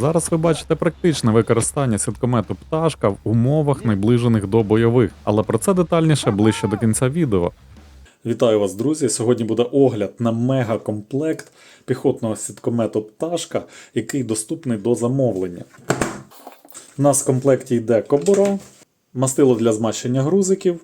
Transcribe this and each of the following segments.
Зараз ви бачите практичне використання сіткомету пташка в умовах наближених до бойових, але про це детальніше ближче до кінця відео. Вітаю вас, друзі! Сьогодні буде огляд на мегакомплект піхотного сіткомету пташка, який доступний до замовлення. У нас в комплекті йде кобура, мастило для змащення грузиків,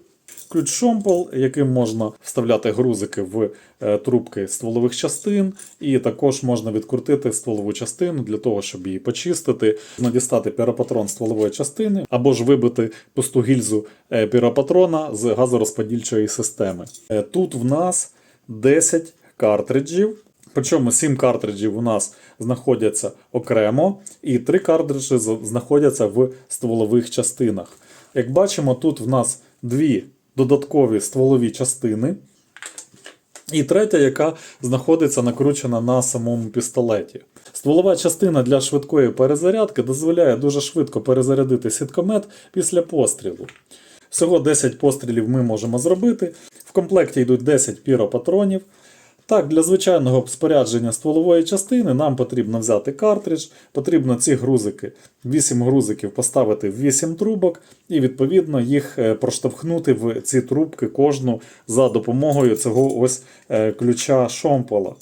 ключ шомпол, яким можна вставляти грузики в е, трубки стволових частин, і також можна відкрутити стволову частину для того, щоб її почистити, надістати піропатрон стволової частини, або ж вибити пусту гільзу е, піропатрона з газорозподільчої системи. Е, Тут в нас 10 картриджів. Причому 7 картриджів у нас знаходяться окремо, і 3 картриджі знаходяться в стволових частинах. Як бачимо, тут в нас дві додаткові стволові частини, і третя, яка знаходиться накручена на самому пістолеті. Стволова частина для швидкої перезарядки дозволяє дуже швидко перезарядити сіткомет після пострілу. Всього 10 пострілів ми можемо зробити. В комплекті йдуть 10 піропатронів. Так, для звичайного спорядження стволової частини нам потрібно взяти картридж, потрібно ці грузики, 8 грузиків поставити в 8 трубок і відповідно їх е, проштовхнути в ці трубки кожну за допомогою цього ось е, ключа шомпола.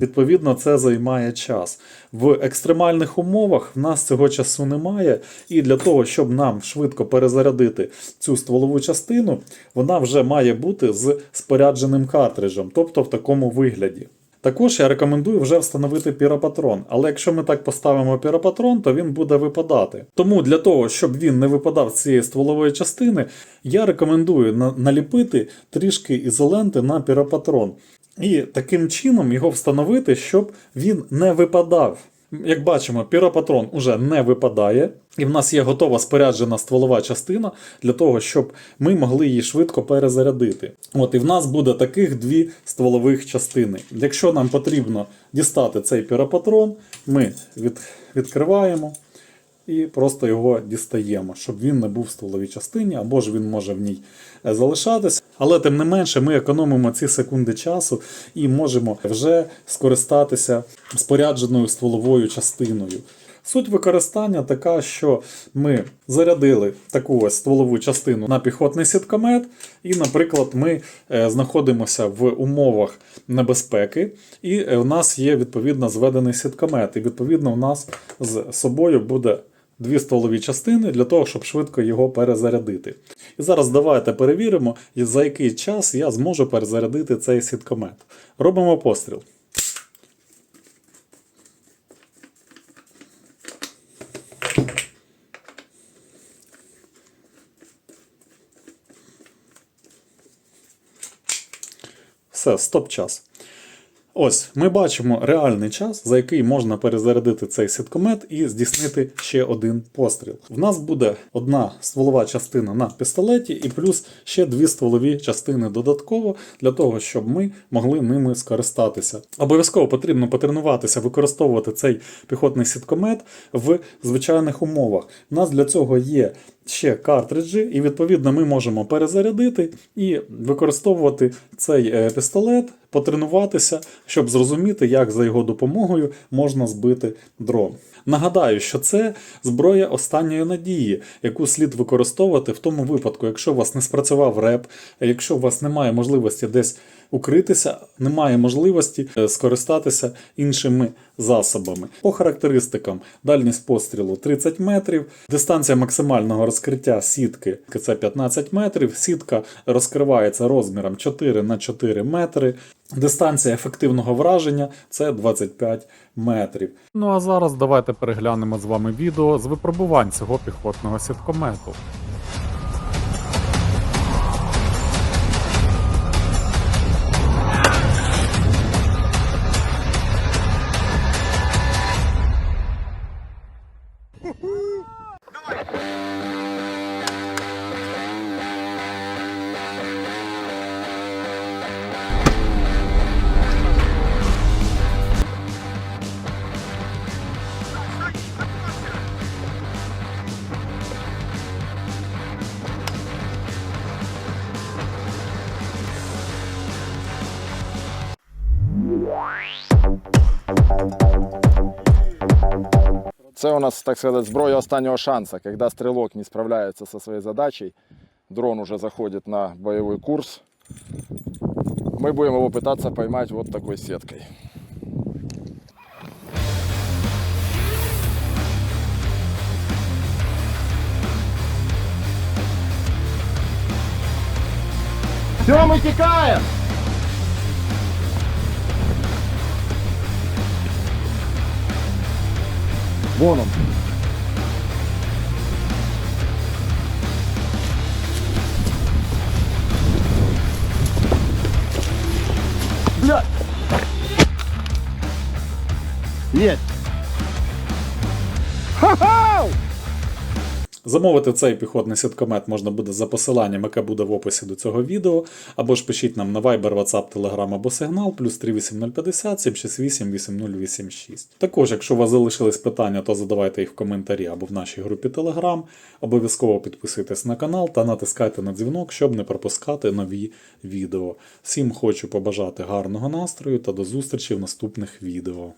Відповідно, це займає час. В екстремальних умовах в нас цього часу немає, і для того, щоб нам швидко перезарядити цю стволову частину, вона вже має бути з спорядженим картриджем, тобто в такому вигляді. Також я рекомендую вже встановити піропатрон, але якщо ми так поставимо піропатрон, то він буде випадати. Тому для того, щоб він не випадав з цієї стволової частини, я рекомендую на- наліпити трішки ізоленти на піропатрон. І таким чином його встановити, щоб він не випадав. Як бачимо, піропатрон уже не випадає, і в нас є готова споряджена стволова частина для того, щоб ми могли її швидко перезарядити. От і в нас буде таких дві стволових частини. Якщо нам потрібно дістати цей піропатрон, ми від, відкриваємо і просто його дістаємо, щоб він не був в стволовій частині, або ж він може в ній е, залишатись. Але тим не менше ми економимо ці секунди часу і можемо вже скористатися спорядженою стволовою частиною. Суть використання така, що ми зарядили таку ось стволову частину на піхотний сіткомет, і, наприклад, ми е, знаходимося в умовах небезпеки, і е, в нас є відповідно зведений сіткомет. І відповідно у нас з собою буде дві стволові частини для того, щоб швидко його перезарядити. І зараз давайте перевіримо, за який час я зможу перезарядити цей сіткомет. Робимо постріл. Все, стоп час. Ось ми бачимо реальний час, за який можна перезарядити цей сіткомет і здійснити ще один постріл. В нас буде одна стволова частина на пістолеті, і плюс ще дві стволові частини додатково для того, щоб ми могли ними скористатися. Обов'язково потрібно потренуватися використовувати цей піхотний сіткомет в звичайних умовах. У нас для цього є ще картриджі, і відповідно ми можемо перезарядити і використовувати цей е, пістолет, потренуватися, щоб зрозуміти, як за його допомогою можна збити дрон. Нагадаю, що це зброя останньої надії, яку слід використовувати в тому випадку, якщо у вас не спрацював реп, якщо у вас немає можливості десь укритися, немає можливості е, скористатися іншими засобами. По характеристикам дальність пострілу 30 метрів, дистанція максимального розкриття сітки це 15 метрів. Сітка розкривається розміром 4 на 4 метри. Дистанція ефективного враження це 25 метрів. Ну а зараз давайте переглянемо з вами відео з випробувань цього піхотного сіткомету. Це у нас, так сказати, зброя останнього шансу. Коли стрілок не справляється зі своєю задачею, дрон уже заходить на бойовий курс. Ми будемо його намагатися поймати вот такою сіткою. Все, мы текаем! Он. Бля! Есть! Ха-ха! Замовити цей піхотний сіткомет можна буде за посиланням, яке буде в описі до цього відео, або ж пишіть нам на Viber, WhatsApp, Telegram або Signal, плюс 38050 768 8086. Також, якщо у вас залишились питання, то задавайте їх в коментарі або в нашій групі Telegram. Обов'язково підписуйтесь на канал та натискайте на дзвінок, щоб не пропускати нові відео. Всім хочу побажати гарного настрою та до зустрічі в наступних відео.